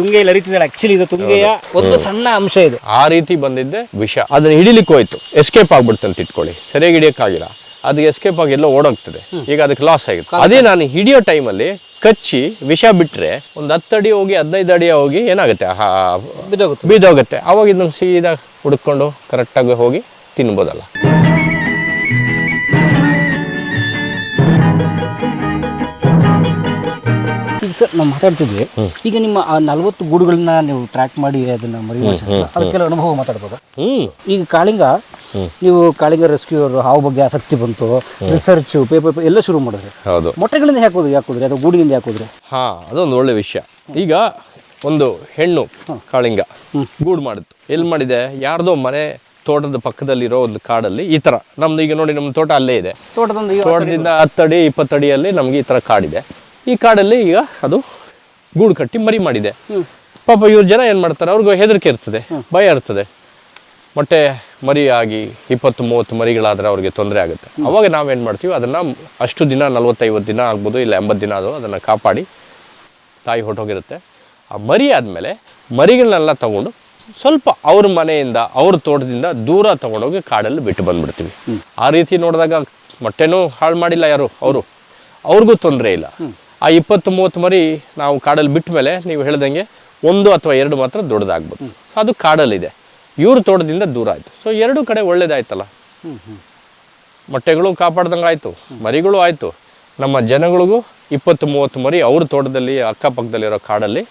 ತುಂಗೆಯಲ್ಲಿ ಹರಿತಿದ್ದಾಳೆ. Actually ಇದು ತುಂಗೆಯ ಒಂದು ಸಣ್ಣ ಅಂಶ ಇದು. ಆ ರೀತಿ ಬಂದಿದ್ದೆ ವಿಷ. ಅದನ್ನ ಹಿಡಿಲಿಕ್ಕೆ ಹೋಯ್ತು. ಎಸ್ಕೇಪ್ ಆಗ್ಬಿಡ್ತು ಅಂತ ಇಟ್ಕೊಳ್ಳಿ. ಸರಿಯಾಗಿ ಹಿಡಿಯಕ್ಕಾಗಿಲ್ಲ. ಅದು ಎಸ್ಕೇಪ್ ಆಗಿ ಎಲ್ಲ ಓಡೋಗ್ತದೆ. ಈಗ ಅದಕ್ಕೆ ಲಾಸ್ ಆಗಿತ್ತು. ಅದೇ ನಾನು ಹಿಡಿಯೋ ಟೈಮಲ್ಲಿ ಕಚ್ಚಿ ವಿಷ ಬಿಟ್ರೆ ಒಂದು ಹತ್ತು ಅಡಿ ಹೋಗಿ ಹದಿನೈದು ಅಡಿ ಹೋಗಿ ಏನಾಗುತ್ತೆ? ಬೀದೋಗುತ್ತೆ ಅವಾಗ ಇದನ್ನ ಸೀದಾ ಹುಡ್ಕೊಂಡು ಕರೆಕ್ಟಾಗಿ ಹೋಗಿ ತಿನ್ಬೋದಲ್ಲ. ಈಗ ಸರ್ ನಾವು ಮಾತಾಡ್ತಿದ್ವಿ. ಈಗ ನಿಮ್ಮ ಆ ನಲವತ್ತು ಗೂಡುಗಳನ್ನ ನೀವು ಟ್ರ್ಯಾಕ್ ಮಾಡಿ ಅದನ್ನ ಮರಿ ಅದಕ್ಕೆಲ್ಲ ಅನುಭವ ಮಾತಾಡ್ಬೋದು? ಈಗ ಕಾಳಿಂಗ ನೀವು ಕಾಳಿಂಗ ರೆಸ್ಕ್ಯೂ ಹಾವು ಬಗ್ಗೆ ಆಸಕ್ತಿ ಬಂತು ರಿಸರ್ಚ್ ಪೇಪರ್ ಎಲ್ಲ ಶುರು ಮಾಡಿದ್ರೆ. ಹೌದು. ಮೊಟ್ಟೆಗಳಿಂದ ಯಾಕೆ ಹೋದ್ರಿ ಯಾಕೆ ಹೋದ್ರಿ ಅಥವಾ ಗೂಡಿನಿಂದ ಯಾಕೆ ಹೋದ್ರಿ? ಹಾ ಅದೊಂದು ಒಳ್ಳೆ ವಿಷಯ. ಈಗ ಒಂದು ಹೆಣ್ಣು ಕಾಳಿಂಗ ಗೂಡು ಮಾಡಿತ್ತು. ಎಲ್ಲಿ ಮಾಡಿದೆ? ಯಾರ್ದೋ ಮನೆ ತೋಟದ ಪಕ್ಕದಲ್ಲಿರೋ ಒಂದು ಕಾಡಲ್ಲಿ ಈ ತರ. ನಮ್ದು ಈಗ ನೋಡಿ ನಮ್ಮ ತೋಟ ಅಲ್ಲೇ ಇದೆ. ತೋಟದಿಂದ ತೋಟದಿಂದ ಹತ್ತಡಿ ಇಪ್ಪತ್ತಡಿಯಲ್ಲಿ ನಮ್ಗೆ ಈ ತರ ಕಾಡಿದೆ. ಈ ಕಾಡಲ್ಲಿ ಈಗ ಅದು ಗೂಡು ಕಟ್ಟಿ ಮರಿ ಮಾಡಿದೆ. ಪಾಪ ಇವ್ರ ಜನ ಏನು ಮಾಡ್ತಾರೆ? ಅವ್ರಿಗೂ ಹೆದರಿಕೆ ಇರ್ತದೆ ಭಯ ಇರ್ತದೆ. ಮೊಟ್ಟೆ ಮರಿ ಆಗಿ ಇಪ್ಪತ್ತು ಮೂವತ್ತು ಮರಿಗಳಾದರೆ ಅವ್ರಿಗೆ ತೊಂದರೆ ಆಗುತ್ತೆ. ಅವಾಗ ನಾವೇನು ಮಾಡ್ತೀವಿ? ಅದನ್ನು ಅಷ್ಟು ದಿನ ನಲ್ವತ್ತೈವತ್ತು ದಿನ ಆಗ್ಬೋದು ಇಲ್ಲ ಎಂಬತ್ತು ದಿನ ಅದು ಅದನ್ನು ಕಾಪಾಡಿ ತಾಯಿ ಹೊಟ್ಟೋಗಿರುತ್ತೆ ಆ ಮರಿ ಆದಮೇಲೆ ಮರಿಗಳನ್ನೆಲ್ಲ ತಗೊಂಡು ಸ್ವಲ್ಪ ಅವ್ರ ಮನೆಯಿಂದ ಅವ್ರ ತೋಟದಿಂದ ದೂರ ತಗೊಂಡೋಗಿ ಕಾಡಲ್ಲಿ ಬಿಟ್ಟು ಬಂದ್ಬಿಡ್ತೀವಿ. ಆ ರೀತಿ ನೋಡಿದಾಗ ಮೊಟ್ಟೆನೂ ಹಾಳು ಮಾಡಿಲ್ಲ ಯಾರು? ಅವರು. ಅವ್ರಿಗೂ ತೊಂದರೆ ಇಲ್ಲ. ಆ ಇಪ್ಪತ್ತು ಮೂವತ್ತು ಮರಿ ನಾವು ಕಾಡಲ್ಲಿ ಬಿಟ್ಟ ಮೇಲೆ ನೀವು ಹೇಳ್ದಂಗೆ ಒಂದು ಅಥವಾ ಎರಡು ಮಾತ್ರ ದೊಡ್ಡದಾಗ್ಬೋದು. ಸೊ ಅದು ಕಾಡಲ್ಲಿದೆ. ಇವ್ರ ತೋಟದಿಂದ ದೂರ ಆಯಿತು. ಸೊ ಎರಡೂ ಕಡೆ ಒಳ್ಳೇದಾಯ್ತಲ್ಲ? ಮೊಟ್ಟೆಗಳು ಕಾಪಾಡ್ದಂಗೆ ಆಯಿತು. ಮರಿಗಳು ಆಯಿತು. ನಮ್ಮ ಜನಗಳಿಗೂ ಇಪ್ಪತ್ತು ಮೂವತ್ತು ಮರಿ ಅವ್ರ ತೋಟದಲ್ಲಿ ಅಕ್ಕಪಕ್ಕದಲ್ಲಿರೋ ಕಾಡಲ್ಲಿ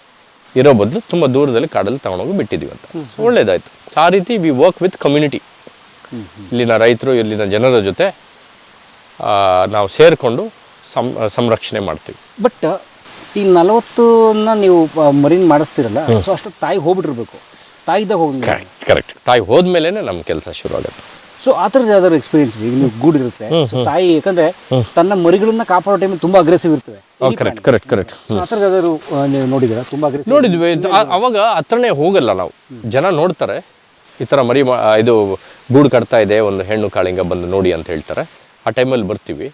ಇರೋ ಬದಲು ತುಂಬ ದೂರದಲ್ಲಿ ಕಾಡಲ್ಲಿ ತಗೊಂಡೋಗಿ ಬಿಟ್ಟಿದ್ದೀವಿ ಅಂತ. ಸೊ ಒಳ್ಳೇದಾಯಿತು. ಆ ರೀತಿ ವಿ ವರ್ಕ್ ವಿತ್ ಕಮ್ಯುನಿಟಿ ಇಲ್ಲಿನ ರೈತರು ಇಲ್ಲಿನ ಜನರ ಜೊತೆ ನಾವು ಸೇರಿಕೊಂಡು ಸಂ ಸಂರಕ್ಷಣೆ ಮಾಡ್ತೀವಿ. ಬಟ್ ಈ ನಲವತ್ತನ್ನ ನೀವು ಮರಿನ್ ಮಾಡಿಸ್ತೀರಲ್ಲ ಸೊ ಅಷ್ಟು ತಾಯಿ ಹೋಗ್ಬಿಟ್ಟಿರ್ಬೇಕು. ತಾಯಿದಾಗ ಹೋಗಿ ಕರೆಕ್ಟ್ ತಾಯಿ ಹೋದ್ಮೇಲೆ ನಮ್ಮ ಕೆಲಸ ಶುರು ಆಗುತ್ತೆ ಸೊ ಆ ಥರದ ಯಾವ್ದಾದ್ರು ಎಕ್ಸ್ಪೀರಿಯನ್ಸ್ ಈಗ ನೀವು ಗೂಡಿರುತ್ತೆ ಸೊ ತಾಯಿ ಯಾಕಂದ್ರೆ ತನ್ನ ಮರಿಗಳನ್ನ ಕಾಪಾಡೋ ಟೈಮ್ ತುಂಬಾ ಅಗ್ರೆಸಿವ್ ಇರ್ತವೆ. ಕರೆಕ್ಟ್ ಕರೆಕ್ಟ್ ಕರೆಕ್ಟ್ ಆ ಥರದ ಯಾವ್ದಾದ್ರು ನೀವು ನೋಡಿದ್ದೀರಾ? ತುಂಬಾ ಅಗ್ರೆಸಿವ್ ನೋಡಿದ್ವಿ. ಅವಾಗ ಹತ್ರನೇ ಹೋಗಲ್ಲ ನಾವು. ಜನ ನೋಡ್ತಾರೆ ಈ ಥರ ಮರಿ ಇದು ಗೂಡು ಕಟ್ತಾ ಇದೆ ಒಂದು ಹೆಣ್ಣು ಕಾಳಿಂಗ ಬಂದು ನೋಡಿ ಅಂತ ಹೇಳ್ತಾರೆ. ಆ ಟೈಮಲ್ಲಿ ಬರ್ತೀವಿ.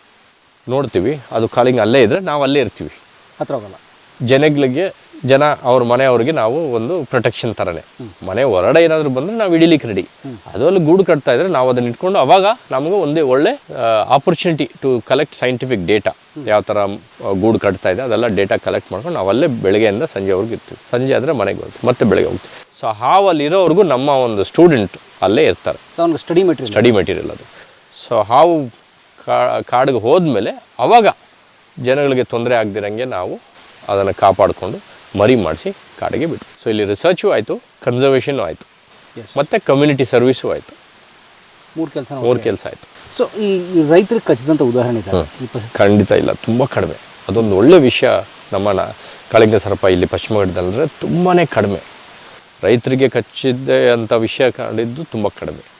ನೋಡ್ತೀವಿ. ಅದು ಕಾಲಿಂಗ್ ಅಲ್ಲೇ ಇದ್ದರೆ ನಾವು ಅಲ್ಲೇ ಇರ್ತೀವಿ. ಹತ್ರ ಹೋಗಲ್ಲ. ಜನಗಳಿಗೆ ಜನ ಅವ್ರ ಮನೆಯವ್ರಿಗೆ ನಾವು ಒಂದು ಪ್ರೊಟೆಕ್ಷನ್ ಥರನೇ ಮನೆ ಹೊರಗಡೆ ಏನಾದರೂ ಬಂದರೆ ನಾವು ಇಡೀಲಿಕ್ಕೆ ರೆಡಿ ಅದರಲ್ಲಿ ಗೂಡು ಕಟ್ತಾ ಇದ್ರೆ ನಾವು ಅದನ್ನ ಇಟ್ಕೊಂಡು ಅವಾಗ ನಮಗೂ ಒಂದೇ ಒಳ್ಳೆ opportunity to collect scientific data ಯಾವ ಥರ ಗೂಡು ಕಟ್ತಾ ಇದೆ ಅದೆಲ್ಲ ಡೇಟಾ ಕಲೆಕ್ಟ್ ಮಾಡ್ಕೊಂಡು ನಾವು ಅಲ್ಲೇ ಬೆಳಗ್ಗೆಯಿಂದ ಸಂಜೆವರೆಗೂ ಇರ್ತೀವಿ. ಸಂಜೆ ಆದರೆ ಮನೆಗೆ ಹೋಗ್ತೀವಿ ಮತ್ತೆ ಬೆಳಗ್ಗೆ ಹೋಗ್ತೀವಿ. ಸೊ ಹಾವಲ್ಲಿ ಇರೋವರೆಗೂ ನಮ್ಮ ಒಂದು ಸ್ಟೂಡೆಂಟ್ ಅಲ್ಲೇ ಇರ್ತಾರೆ. So study material study material ಅದು. ಸೊ ಹಾವು ಕಾ- ಕಾಡಿಗೆ ಹೋದ್ಮೇಲೆ ಅವಾಗ ಜನಗಳಿಗೆ ತೊಂದರೆ ಆಗದಿರಂಗೆ ನಾವು ಅದನ್ನು ಕಾಪಾಡಿಕೊಂಡು ಮರಿ ಮಾಡಿಸಿ ಕಾಡಿಗೆ ಬಿಟ್ಟು ಸೊ ಇಲ್ಲಿ ರಿಸರ್ಚು ಆಯಿತು ಕನ್ಸರ್ವೇಷನು ಆಯಿತು. ಮತ್ತು ಕಮ್ಯುನಿಟಿ ಸರ್ವಿಸು ಆಯಿತು. ಮೂರು ಕೆಲಸ ಮೂರು ಕೆಲಸ ಆಯಿತು. ಸೊ ಈ ರೈತರಿಗೆ ಕಚ್ಚಿದಂಥ ಉದಾಹರಣೆ ಖಂಡಿತ ಇಲ್ಲ ತುಂಬ ಕಡಿಮೆ. ಅದೊಂದು ಒಳ್ಳೆ ವಿಷಯ ನಮ್ಮ ಕಳಿಂಗ ಕಾಳಿಂಗ ಸರ್ಪ ಇಲ್ಲಿ ಪಶ್ಚಿಮ ಘಟ್ಟದಲ್ಲಿ ತುಂಬಾ ಕಡಿಮೆ. ರೈತರಿಗೆ ಕಚ್ಚಿದ್ದೆ ಅಂಥ ವಿಷಯ ಕಂಡಿದ್ದು ತುಂಬ ಕಡಿಮೆ.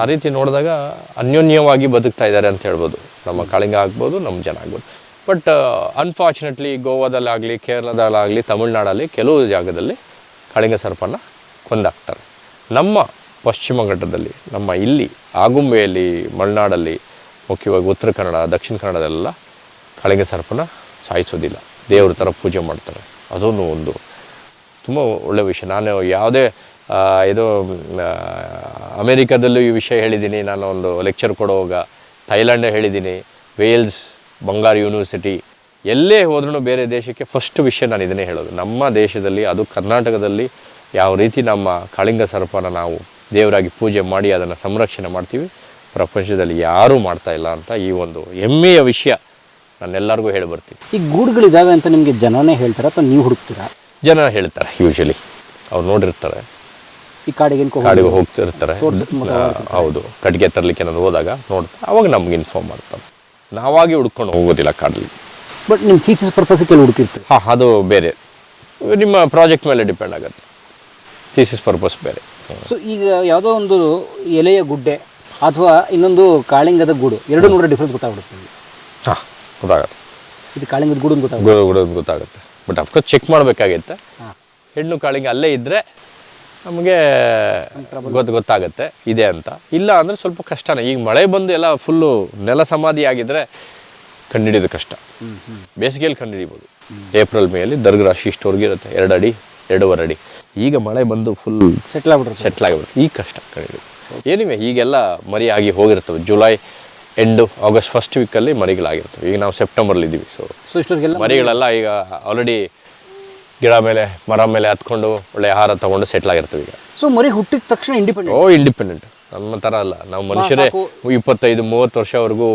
ಆ ರೀತಿ ನೋಡಿದಾಗ ಅನ್ಯೋನ್ಯವಾಗಿ ಬದುಕ್ತಾ ಇದ್ದಾರೆ ಅಂತ ಹೇಳ್ಬೋದು. ನಮ್ಮ ಕಾಳಿಂಗ ಆಗ್ಬೋದು, ನಮ್ಮ ಜನ ಆಗ್ಬೋದು. ಬಟ್ ಅನ್ಫಾರ್ಚುನೇಟ್ಲಿ ಗೋವಾದಲ್ಲಾಗಲಿ, ಕೇರಳದಲ್ಲಾಗಲಿ, ತಮಿಳ್ನಾಡಲ್ಲಿ ಕೆಲವು ಜಾಗದಲ್ಲಿ ಕಾಳಿಂಗ ಸರ್ಪನ ಕೊಂದಾಕ್ತಾರೆ ನಮ್ಮ ಪಶ್ಚಿಮ ಘಟ್ಟದಲ್ಲಿ, ನಮ್ಮ ಇಲ್ಲಿ, ಆಗುಂಬೆಯಲ್ಲಿ, ಮಲೆನಾಡಲ್ಲಿ, ಮುಖ್ಯವಾಗಿ ಉತ್ತರ ಕನ್ನಡ, ದಕ್ಷಿಣ ಕನ್ನಡದಲ್ಲೆಲ್ಲ ಕಾಳಿಂಗ ಸರ್ಪನ ಸಾಯಿಸೋದಿಲ್ಲ. ದೇವ್ರ ಥರ ಪೂಜೆ ಮಾಡ್ತಾರೆ. ಅದೂ ಒಂದು ತುಂಬ ಒಳ್ಳೆಯ ವಿಷಯ. ನಾನು ಯಾವುದೇ ಇದು ಅಮೇರಿಕಾದಲ್ಲೂ ಈ ವಿಷಯ ಹೇಳಿದ್ದೀನಿ. ನಾನು ಒಂದು ಲೆಕ್ಚರ್ ಕೊಡುವಾಗ ಥೈಲ್ಯಾಂಡೇ ಹೇಳಿದ್ದೀನಿ. Wales Bangor university. ಎಲ್ಲೇ ಹೋದ್ರೂ ಬೇರೆ ದೇಶಕ್ಕೆ ಫಸ್ಟ್ ವಿಷಯ ನಾನು ಇದನ್ನೇ ಹೇಳೋದು. ನಮ್ಮ ದೇಶದಲ್ಲಿ ಅದು ಕರ್ನಾಟಕದಲ್ಲಿ ಯಾವ ರೀತಿ ನಮ್ಮ ಕಾಳಿಂಗ ಸರ್ಪನ ನಾವು ದೇವರಾಗಿ ಪೂಜೆ ಮಾಡಿ ಅದನ್ನು ಸಂರಕ್ಷಣೆ ಮಾಡ್ತೀವಿ ಪ್ರಪಂಚದಲ್ಲಿ ಯಾರೂ ಮಾಡ್ತಾ ಇಲ್ಲ ಅಂತ ಈ ಒಂದು ಹೆಮ್ಮೆಯ ವಿಷಯ ನಾನೆಲ್ಲರಿಗೂ ಹೇಳಿ ಬರ್ತೀನಿ ಈ ಗೂಡುಗಳಿದ್ದಾವೆ ಅಂತ ನಿಮಗೆ ಜನನೇ ಹೇಳ್ತಾರೆ ಅಥವಾ ನೀವು ಹುಡುಕ್ತೀರಾ? ಜನ ಹೇಳ್ತಾರೆ ಯೂಶಲಿ ಅವ್ರು ನೋಡಿರ್ತಾರೆ. ಈ ಕಾಡಿಗೆ ಕಾಡಿಗೆ ಹೋಗ್ತಿರ್ತಾರೆ. ಹೌದು. ಕಟ್ಟಿಗೆ ತರಲಿಕ್ಕೆ ನಾನು ಹೋದಾಗ ನೋಡ್ತಾರೆ ಅವಾಗ ನಮ್ಗೆ ಇನ್ಫಾರ್ಮ್ ಮಾಡ್ತಾರೆ ನಾವಾಗಿ ಹುಡ್ಕೊಂಡು ಹೋಗೋದಿಲ್ಲ ಕಾಡಲ್ಲಿ. ಬಟ್ ನಿಮ್ಮ ಥೀಸಿಸ್ ಪರ್ಪಸ್ಗೆ ಹುಡುಕಿರ್ತೀವಿ ಹಾಂ ಅದು ಬೇರೆ. ನಿಮ್ಮ ಪ್ರಾಜೆಕ್ಟ್ ಮೇಲೆ ಡಿಪೆಂಡ್ ಆಗುತ್ತೆ. ಥೀಸಿಸ್ ಪರ್ಪಸ್ ಬೇರೆ. ಸೊ ಈಗ ಯಾವುದೋ ಒಂದು ಎಲೆಯ ಗುಡ್ಡೆ ಅಥವಾ ಇನ್ನೊಂದು ಕಾಳಿಂಗದ ಗೂಡು ಎರಡು ನೂರ ಡಿಫ್ರೆನ್ಸ್ ಗೊತ್ತಾಗ್ಬಿಡುತ್ತೆ. ಹಾಂ ಗೊತ್ತಾಗುತ್ತೆ. ಇದು ಕಾಳಿಂಗದ ಗೂಡು ಗೊತ್ತಾಗುತ್ತೆ. ಗೂಡು ಗೊತ್ತಾಗುತ್ತೆ. ಬಟ್ ಅಫ್ಕೋರ್ಸ್ ಚೆಕ್ ಮಾಡಬೇಕಾಗತ್ತೆ ಹೆಣ್ಣು ಕಾಳಿಂಗ ಅಲ್ಲೇ ಇದ್ದರೆ ನಮಗೆ ಗೊತ್ತು ಗೊತ್ತಾಗುತ್ತೆ ಇದೆ ಅಂತ. ಇಲ್ಲ ಅಂದರೆ ಸ್ವಲ್ಪ ಕಷ್ಟನೇ. ಈಗ ಮಳೆ ಬಂದು ಎಲ್ಲ ಫುಲ್ಲು ನೆಲ ಸಮಾಧಿ ಆಗಿದ್ರೆ ಕಂಡುಹಿಡಿಯೋದು ಕಷ್ಟ. ಬೇಸಿಗೆಯಲ್ಲಿ ಕಂಡುಹಿಡಿಬೋದು ಏಪ್ರಿಲ್ ಮೇಯಲ್ಲಿ ದರ್ಗ ರಾಶಿ ಇಷ್ಟವರೆಗೆ ಇರುತ್ತೆ. ಎರಡು ಅಡಿ ಎರಡೂವರೆ ಅಡಿ. ಈಗ ಮಳೆ ಬಂದು ಫುಲ್ ಸೆಟ್ಲ್ ಆಗ್ಬಿಟ್ರೆ ಸೆಟ್ಲ್ ಆಗಿಬಿಡುತ್ತೆ. ಈಗ ಕಷ್ಟ ಕಂಡುಹಿಡಿಯೋದು ಏನಿವೆ ಈಗೆಲ್ಲ ಮರಿ ಆಗಿ ಹೋಗಿರ್ತವೆ. ಜುಲೈ ಎಂಡು ಆಗಸ್ಟ್ ಫಸ್ಟ್ ವೀಕಲ್ಲಿ ಮರಿಗಳಾಗಿರ್ತವೆ. ಈಗ ನಾವು ಸೆಪ್ಟೆಂಬರ್ಲಿ ಇದ್ದೀವಿ ಸೊ ಸೊ ಇಷ್ಟೊತ್ತಿಗೆಲ್ಲ ಮರಿಗಳೆಲ್ಲ ಈಗ ಆಲ್ರೆಡಿ ಗಿಡ ಮೇಲೆ ಮರ ಮೇಲೆ ಹತ್ಕೊಂಡು ಒಳ್ಳೆ ಆಹಾರ ತಗೊಂಡು ಸೆಟ್ಲ್ ಆಗಿರ್ತೀವಿ ಈಗ. ಸೊ ಮರಿ ಹುಟ್ಟಿದ ತಕ್ಷಣ ಇಂಡಿಪೆಂಡೆಂಟ್ ಓ ಇಂಡಿಪೆಂಡೆಂಟ್ ನಮ್ಮ ಥರ ಅಲ್ಲ. ನಾವು ಮನುಷ್ಯರೇ. ಇಪ್ಪತ್ತೈದು ಮೂವತ್ತು ವರ್ಷವರೆಗೂ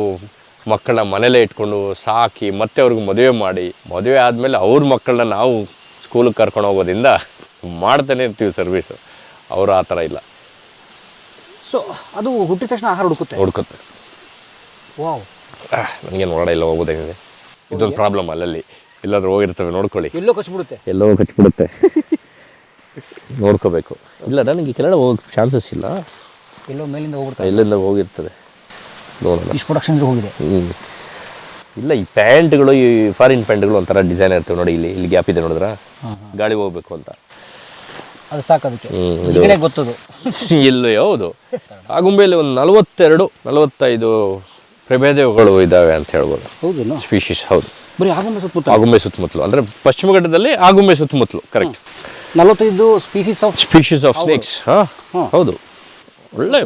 ಮಕ್ಕಳನ್ನ ಮನೇಲೇ ಇಟ್ಕೊಂಡು ಸಾಕಿ ಮತ್ತೆ ಅವ್ರಿಗೆ ಮದುವೆ ಮಾಡಿ ಮದುವೆ ಆದಮೇಲೆ ಅವ್ರ ಮಕ್ಕಳನ್ನ ನಾವು ಸ್ಕೂಲಿಗೆ ಕರ್ಕೊಂಡು ಹೋಗೋದ್ರಿಂದ ಮಾಡ್ತಾನೆ ಇರ್ತೀವಿ ಸರ್ವಿಸ್ ಅವರು ಆ ಥರ ಇಲ್ಲ. ಸೊ ಅದು ಹುಟ್ಟಿದ ತಕ್ಷಣ ಆಹಾರ ಹುಡುಕುತ್ತೆ? ಹುಡುಕುತ್ತೆ. ವಾವ್. ನನಗೇನು ಹೊರಡಿಲ್ಲ ಇಲ್ಲ ಹೋಗೋದೇನಿದೆ? ಇದೊಂದು ಪ್ರಾಬ್ಲಮ್ ಅಲ್ಲಲ್ಲಿ. ಎಲ್ಲಾದ್ರೂ ಹೋಗಿರ್ತವೆ ನೋಡ್ಕೊಳ್ಳಿ. ಎಲ್ಲೋ ಕಚ್ಬಿಡುತ್ತೆ. ಎಲ್ಲೋ ಕಚ್ಬಿಡುತ್ತೆ. ನೋಡ್ಕೋಬೇಕು. ಇಲ್ಲ ನನಗೆ ಕೆಳಗಡೆ ಹೋಗೋಕ್ಕೆ ಚಾನ್ಸಸ್ ಇಲ್ಲ. ಎಲ್ಲೋ ಮೇಲಿಂದ ಹೋಗ್ಬಿಡ್ತಾರೆ ಎಲ್ಲಿಂದ ಹೋಗಿರ್ತದೆ. ನೋಡೋಣ. ಇಷ್ಟು ಪ್ರೊಡಕ್ಷನ್ ಹೋಗಿದೆ. ಹ್ಞೂ ಇಲ್ಲ ಈ ಪ್ಯಾಂಟ್ಗಳು ಈ ಫಾರಿನ್ ಪ್ಯಾಂಟ್ಗಳು ಒಂಥರ ಡಿಸೈನ್ ಇರ್ತವೆ ನೋಡಿ ಇಲ್ಲಿ. ಇಲ್ಲಿ ಗ್ಯಾಪ್ ಇದೆ ನೋಡಿದ್ರ? ಗಾಳಿ ಹೋಗ್ಬೇಕು ಅಂತ. ಅದು ಸಾಕು ಅದಕ್ಕೆ. ಹ್ಮ್, ಇದು- ಜಿಗಣೆ ಗೊತ್ತದು. ಇಲ್ಲಿ ಹೌದು. ಆಗುಂಬೆಯಲ್ಲಿ ಒಂದು ನಲವತ್ತೆರಡು ನಲವತ್ತೈದು ಪ್ರಭೇದಗಳು ಇದ್ದಾವೆ ಅಂತ ಹೇಳ್ಬೋದು. ಹೌದೇನು? ಸ್ಪೀಶೀಸ್ ಹೌದು. ಬರೀ ಆಗುಂಬೆ ಸುತ್ತಮುತ್ತಲು? ಆಗುಂಬೆ ಸುತ್ತಮುತ್ತಲು. ಅಂದರೆ ಪಶ್ಚಿಮ ಘಟ್ಟದಲ್ಲಿ ಆಗುಂಬೆ ಸುತ್ತಮುತ್ತಲು ಕರೆಕ್ಟ್ ನಲವತ್ತೈದು species of species of snakes ಹಾಂ ಹೌದು. ಒಳ್ಳೆ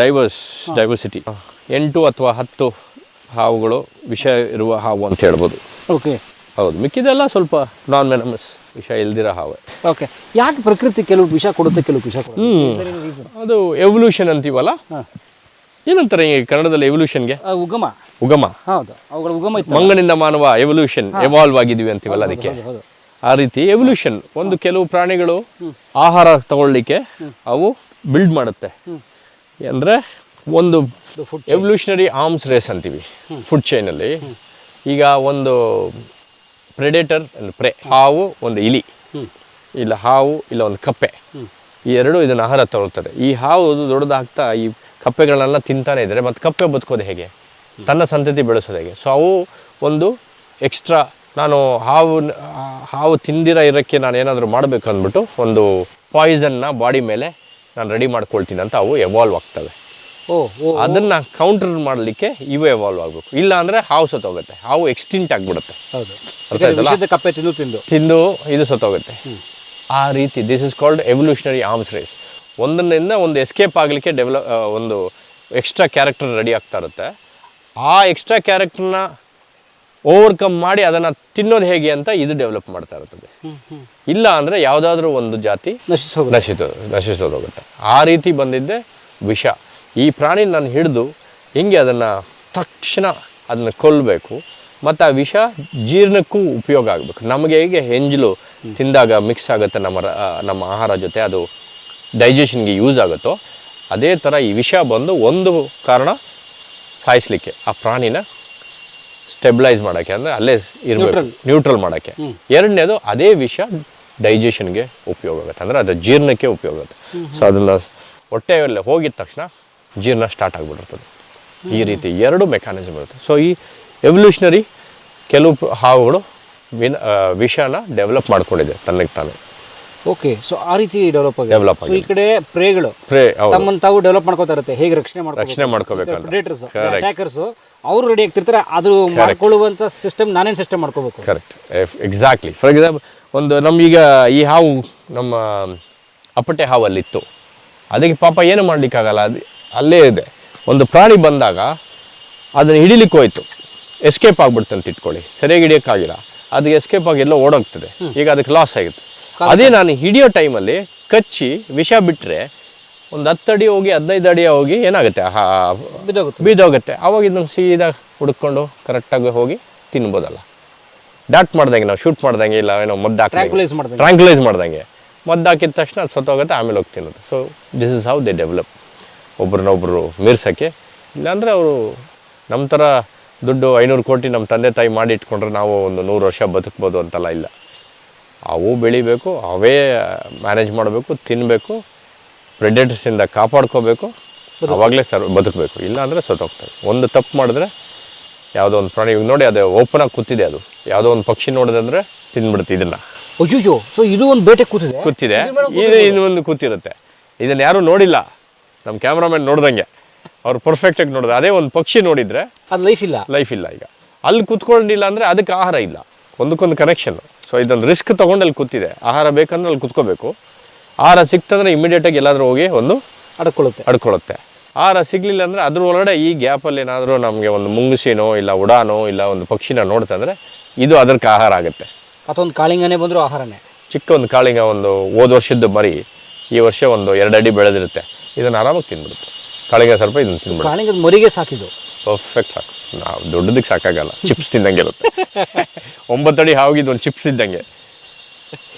ಡೈವರ್ಸ್ ಡೈವರ್ಸಿಟಿ ಎಂಟು ಅಥವಾ ಹತ್ತು ಹಾವುಗಳು ವಿಷ ಇರುವ ಹಾವು ಅಂತ ಹೇಳ್ಬೋದು. ಓಕೆ ಹೌದು ಮಿಕ್ಕಿದೆಲ್ಲ ಸ್ವಲ್ಪ ನಾನ್ ವೆನಮಸ್ ವಿಷ ಇಲ್ದಿರೋ ಹಾವು. ಓಕೆ ಯಾಕೆ ಪ್ರಕೃತಿ ಕೆಲವು ವಿಷ ಕೊಡುತ್ತೆ ಕೆಲವು ವಿಷ ಕೊಡುತ್ತೆ? ಅದು ಎವಲ್ಯೂಷನ್ ಅಂತೀವಲ್ಲ? ಏನಂತಾರೆ ಈ ಕನ್ನಡದಲ್ಲಿ ಎವಲ್ಯೂಷನ್ಗೆ ಉಗಮ. ಉಗಮ. ಹೌದು. ಅವುಗಳ ಉಗಮ ಇತ್ತು ಮಂಗನಿಂದ ಮಾನವ ಎವಲ್ಯೂಷನ್ ಎವಾಲ್ವ್ ಆಗಿದೀವಿ ಅಂತೀವಲ್ಲ ಅದಕ್ಕೆ. ಹೌದು ಆ ರೀತಿ ಎವಲ್ಯೂಷನ್ ಒಂದು ಕೆಲವು ಪ್ರಾಣಿಗಳು ಆಹಾರ ತಗೊಳ್ಳಿಕ್ಕೆ ಅವು ಬಿಲ್ಡ್ ಮಾಡುತ್ತೆ. ಅಂದರೆ ಒಂದು ಎವಲ್ಯೂಷನರಿ ಆರ್ಮ್ಸ್ ರೇಸ್ ಅಂತೀವಿ ಫುಡ್ ಚೈನಲ್ಲಿ ಈಗ ಒಂದು ಪ್ರೆಡೇಟರ್ ಅಂಡ್ ಪ್ರೆ ಹಾವು ಒಂದು ಇಲಿ. ಇಲ್ಲ ಹಾವು ಇಲ್ಲ ಒಂದು ಕಪ್ಪೆ. ಈ ಎರಡು ಇದನ್ನು ಆಹಾರ ತಗೊಳ್ತಾರೆ ಈ ಹಾವು ದೊಡ್ಡದಾಗ್ತಾ ಈ ಕಪ್ಪೆಗಳನ್ನೆಲ್ಲ ತಿಂತಾನೆ ಇದ್ರೆ ಮತ್ತು ಕಪ್ಪೆ ಬದುಕೋದು ಹೇಗೆ? ತನ್ನ ಸಂತತಿ ಬೆಳೆಸೋದಾಗೆ ಸೊ ಅವು ಒಂದು ಎಕ್ಸ್ಟ್ರಾ ನಾನು ಹಾವು ಹಾವು ತಿಂದಿರ ಇರೋಕ್ಕೆ ನಾನು ಏನಾದರೂ ಮಾಡಬೇಕು ಅಂದ್ಬಿಟ್ಟು ಒಂದು ಪಾಯ್ಸನ್ನ ಬಾಡಿ ಮೇಲೆ ನಾನು ರೆಡಿ ಮಾಡ್ಕೊಳ್ತೀನಿ ಅಂತ ಅವು ಎವಾಲ್ವ್ ಆಗ್ತವೆ. ಓ ಓ ಅದನ್ನು ಕೌಂಟರ್ ಮಾಡಲಿಕ್ಕೆ ಇವು ಎವಾಲ್ವ್ ಆಗಬೇಕು. ಇಲ್ಲ ಅಂದರೆ ಹಾವು ಸತ್ತೋಗುತ್ತೆ. ಹಾವು ಎಕ್ಸ್ಟಿಂಟ್ ಆಗಿಬಿಡುತ್ತೆ. ಕಪ್ಪೆ ತಿಂದು ತಿಂದು. ತಿಂದು ಇದು ಸತ್ತೋಗುತ್ತೆ. ಆ ರೀತಿ this is called evolutionary arms race ಒಂದರಿಂದ ಒಂದು ಎಸ್ಕೇಪ್ ಆಗಲಿಕ್ಕೆ ಡೆವಲಪ್ ಒಂದು ಎಕ್ಸ್ಟ್ರಾ ಕ್ಯಾರೆಕ್ಟರ್ ರೆಡಿ ಆಗ್ತಾ ಇರುತ್ತೆ. ಆ ಎಕ್ಸ್ಟ್ರಾ ಕ್ಯಾರೆಕ್ಟರ್ನ ಓವರ್ಕಮ್ ಮಾಡಿ ಅದನ್ನು ತಿನ್ನೋದು ಹೇಗೆ ಅಂತ ಇದು ಡೆವಲಪ್ ಮಾಡ್ತಾ ಇರ್ತದೆ ಇಲ್ಲ ಅಂದರೆ ಯಾವುದಾದ್ರೂ ಒಂದು ಜಾತಿ ನಶಿಸೋದು ನಶಿಸೋದು ನಶಿಸೋದೋಗುತ್ತೆ ಆ ರೀತಿ ಬಂದಿದ್ದೆ ವಿಷ. ಈ ಪ್ರಾಣಿ ನಾನು ಹಿಡಿದು ಹೆಂಗೆ ಅದನ್ನು ತಕ್ಷಣ ಅದನ್ನು ಕೊಲ್ಲಬೇಕು ಮತ್ತು ಆ ವಿಷ ಜೀರ್ಣಕ್ಕೂ ಉಪಯೋಗ ಆಗಬೇಕು. ನಮಗೆ ಹೇಗೆ ಹೆಂಜಲು ತಿಂದಾಗ ಮಿಕ್ಸ್ ಆಗುತ್ತೆ ನಮ್ಮ ನಮ್ಮ ಆಹಾರ ಜೊತೆ ಅದು ಡೈಜೆಷನ್ಗೆ ಯೂಸ್ ಆಗುತ್ತೋ ಅದೇ ಥರ ಈ ವಿಷ ಬಂದು ಒಂದು ಕಾರಣ ಸಾಯಿಸ್ಲಿಕ್ಕೆ ಆ ಪ್ರಾಣಿನ ಸ್ಟೆಬಿಲೈಸ್ ಮಾಡೋಕ್ಕೆ ಅಂದರೆ ಅಲ್ಲೇ ಇರಬೇಕು ನ್ಯೂಟ್ರಲ್ ಮಾಡೋಕ್ಕೆ. ಎರಡನೇದು ಅದೇ ವಿಷ ಡೈಜೆಷನ್ಗೆ ಉಪಯೋಗ ಆಗುತ್ತೆ ಅಂದರೆ ಅದು ಜೀರ್ಣಕ್ಕೆ ಉಪಯೋಗ ಆಗುತ್ತೆ. ಸೊ ಅದನ್ನು ಹೊಟ್ಟೆಯಲ್ಲಿ ಹೋಗಿದ ತಕ್ಷಣ ಜೀರ್ಣ ಸ್ಟಾರ್ಟ್ ಆಗಿಬಿಟ್ಟಿರ್ತದೆ. ಈ ರೀತಿ ಎರಡು ಮೆಕ್ಯಾನಿಸಮ್ ಇರುತ್ತೆ. ಸೊ ಈ ಎವಲ್ಯೂಷನರಿ ಕೆಲವು ಹಾವುಗಳು ವಿನ್ ವಿಷನ ಡೆವಲಪ್ ಮಾಡ್ಕೊಂಡಿದೆ ತನ್ನಗೆ ತಾನೇ. ಓಕೆ ಸೊ ಆ ರೀತಿ ಡೆವಲಪ್ ಆಗಿದೆ. Develop ಸೊ ಈ ಕಡೆ ಪ್ರೇಗಳು ಪ್ರೇ ಹೌದು. ತಮ್ಮನ್ನು ತಾವು ಡೆವಲಪ್ ಮಾಡ್ಕೋತಾ ಇರುತ್ತೆ. ಹೇಗೆ ರಕ್ಷಣೆ ರಕ್ಷಣೆ ಮಾಡ್ಕೋಬೇಕು ಅಂತ ಪ್ರೆಡೇಟರ್ಸ್ ಅಟ್ಯಾಕರ್ಸ್ ಅವರು ರೆಡಿ ಆಗ್ತಿರ್ತಾರೆ. ಅದು ಮಾಡ್ಕೊಳ್ಳುವಂತ ಸಿಸ್ಟಮ್ ನಾನೇನು ಸಿಸ್ಟಮ್ ಮಾಡ್ಕೋಬೇಕು? ಕರೆಕ್ಟ್ ಎಕ್ಸಾಕ್ಟ್ಲಿ ಫಾರ್ ಎಕ್ಸಾಂಪಲ್ ಒಂದು ನಮಗೀಗ ಈ ಹಾವು ನಮ್ಮ ಅಪ್ಪಟೆ ಹಾವಲ್ಲಿತ್ತು. ಅದಕ್ಕೆ ಪಾಪ ಏನು ಮಾಡಲಿಕ್ಕಾಗಲ್ಲ? ಅದು ಅಲ್ಲೇ ಇದೆ. ಒಂದು ಪ್ರಾಣಿ ಬಂದಾಗ ಅದನ್ನು ಹಿಡಿಲಿಕ್ಕೆ ಹೋಯ್ತು. ಎಸ್ಕೇಪ್ ಆಗ್ಬಿಡ್ತಂತ ಅಂತ ಇಟ್ಕೊಳ್ಳಿ. ಸರಿಯಾಗಿ ಹಿಡಿಯೋಕ್ಕಾಗಿಲ್ಲ. ಅದಕ್ಕೆ ಎಸ್ಕೇಪ್ ಆಗಿ ಎಲ್ಲೋ ಓಡೋಗ್ತದೆ. ಈಗ ಅದಕ್ಕೆ ಲಾಸ್ ಆಗಿತ್ತು. ಅದೇ ನಾನು ಹಿಡಿಯೋ ಟೈಮಲ್ಲಿ ಕಚ್ಚಿ ವಿಷ ಬಿಟ್ಟರೆ ಒಂದು ಹತ್ತು ಅಡಿ ಹೋಗಿ ಹದಿನೈದು ಅಡಿ ಹೋಗಿ ಏನಾಗುತ್ತೆ? ಬಿದ್ದೋಗುತ್ತೆ. ಬಿದ್ದೋಗುತ್ತೆ. ಅವಾಗ ಇದನ್ನು ಸೀದಾ ಹುಡ್ಕೊಂಡು ಕರೆಕ್ಟಾಗಿ ಹೋಗಿ ತಿನ್ಬೋದಲ್ಲ. ಡಾಟ್ ಮಾಡ್ದಂಗೆ ನಾವು ಶೂಟ್ ಮಾಡ್ದಂಗೆ ಇಲ್ಲ ಏನೋ ಮದ್ದು ಹಾಕಿ ಟ್ರಾಂಕ್ಯುಲೈಸ್ ಮಾಡ್ದಂಗೆ. ಮದ್ದು ಹಾಕಿದ ತಕ್ಷಣ ಅದು ಸತ್ತೋಗುತ್ತೆ ಆಮೇಲೆ ಹೋಗಿ ತಿನ್ನೋದು so this is how they develop ಒಬ್ರನ್ನೊಬ್ಬರು ಮೀರ್ಸೋಕ್ಕೆ. ಇಲ್ಲಾಂದರೆ ಅವರು ನಮ್ಮ ಥರ ದುಡ್ಡು ಐನೂರು ಕೋಟಿ ನಮ್ಮ ತಂದೆ ತಾಯಿ ಮಾಡಿ ಇಟ್ಕೊಂಡ್ರೆ ನಾವು ಒಂದು ನೂರು ವರ್ಷ ಬದುಕ್ಬೋದು ಅಂತೆಲ್ಲ ಇಲ್ಲ. ಅವು ಬೆಳಿಬೇಕು ಅವೇ ಮ್ಯಾನೇಜ್ ಮಾಡಬೇಕು ತಿನ್ನಬೇಕು ಪ್ರೆಡೇಟರ್ಸಿಂದ ಕಾಪಾಡ್ಕೋಬೇಕು ಅವಾಗಲೇ ಸರ್ ಬದುಕಬೇಕು. ಇಲ್ಲ ಅಂದರೆ ಸತ್ತೋಗ್ತವೆ ಒಂದು ತಪ್ಪು ಮಾಡಿದ್ರೆ ಯಾವುದೋ ಒಂದು ಪ್ರಾಣಿ ಇವಾಗ ನೋಡಿ ಅದು ಓಪನ್ ಆಗಿ ಕೂತಿದೆ ಅದು. ಯಾವುದೋ ಒಂದು ಪಕ್ಷಿ ನೋಡಿದಂದ್ರೆ ತಿಂದ್ಬಿಡುತ್ತೆ ಇದನ್ನು. ಅಯ್ಯೋ ಸೊ ಇದು ಒಂದು ಬೇಟೆ ಕೂತಿದೆ? ಕೂತಿದೆ. ಇದು ಇನ್ನೊಂದು ಕೂತಿರುತ್ತೆ. ಇದನ್ನ ಯಾರು ನೋಡಿಲ್ಲ. ನಮ್ಮ ಕ್ಯಾಮ್ರಾಮನ್ ನೋಡ್ದಂಗೆ. ಅವ್ರು ಪರ್ಫೆಕ್ಟಾಗಿ ನೋಡಿದ್ರೆ. ಅದೇ ಒಂದು ಪಕ್ಷಿ ನೋಡಿದ್ರೆ ಅದು ಲೈಫ್ ಇಲ್ಲ. ಲೈಫ್ ಇಲ್ಲ ಈಗ. ಅಲ್ಲಿ ಕೂತ್ಕೊಂಡಿಲ್ಲ ಅಂದರೆ ಅದಕ್ಕೆ ಆಹಾರ ಇಲ್ಲ. ಒಂದಕ್ಕೊಂದು ಕನೆಕ್ಷನ್ ಸೊ ಇದ್ರಲ್ಲಿ ರಿಸ್ಕ್ ತೊಗೊಂಡು ಅಲ್ಲಿ ಕೂತಿದೆ. ಆಹಾರ ಬೇಕಂದ್ರೆ ಅಲ್ಲಿ ಕುತ್ಕೋಬೇಕು. ಆಹಾರ ಸಿಕ್ತಂದ್ರೆ ಇಮಿಡಿಯೇಟಾಗಿ ಎಲ್ಲಾದರೂ ಹೋಗಿ ಒಂದು ಅಡ್ಕೊಳ್ಳುತ್ತೆ ಅಡ್ಕೊಳ್ಳುತ್ತೆ ಆಹಾರ ಸಿಗಲಿಲ್ಲ ಅಂದರೆ ಅದ್ರ ಒಳಗಡೆ ಈ ಗ್ಯಾಪಲ್ಲಿ ಏನಾದರೂ ನಮಗೆ ಒಂದು ಮುಂಗುಸಿನೋ ಇಲ್ಲ ಉಡಾನೋ ಇಲ್ಲ ಒಂದು ಪಕ್ಷಿನ ನೋಡ್ತಂದರೆ ಇದು ಅದಕ್ಕೆ ಆಹಾರ ಆಗುತ್ತೆ. ಅಥವಾ ಒಂದು ಕಾಳಿಂಗನೇ ಬಂದರೂ ಆಹಾರನೇ. ಚಿಕ್ಕ ಒಂದು ಕಾಳಿಂಗ ಒಂದು ಹೋದ ವರ್ಷದ ಮರಿ ಈ ವರ್ಷ ಒಂದು ಎರಡು ಅಡಿ ಬೆಳೆದಿರುತ್ತೆ. ಇದನ್ನು ಆರಾಮಾಗಿ ತಿಂದ್ಬಿಡುತ್ತೆ ಕಾಳಿಂಗ ಸ್ವಲ್ಪ ಇದನ್ನು ತಿಂದ್ಬಿಡುತ್ತೆ ಕಾಳಿಂಗದ ಮರಿಗೆ ಸಾಕಿದ್ದು. ಪರ್ಫೆಕ್ಟ್ ಸಾಕು. ನಾವು ದೊಡ್ಡದಕ್ಕೆ ಸಾಕಾಗಲ್ಲ. ಚಿಪ್ಸ್ ತಿಂದಂಗೆ ಇರುತ್ತೆ. ಒಂಬತ್ತಡಿ ಅಡಿ ಹಾವಿಗೆ ಒಂದು ಚಿಪ್ಸ್ ಇದ್ದಂಗೆ.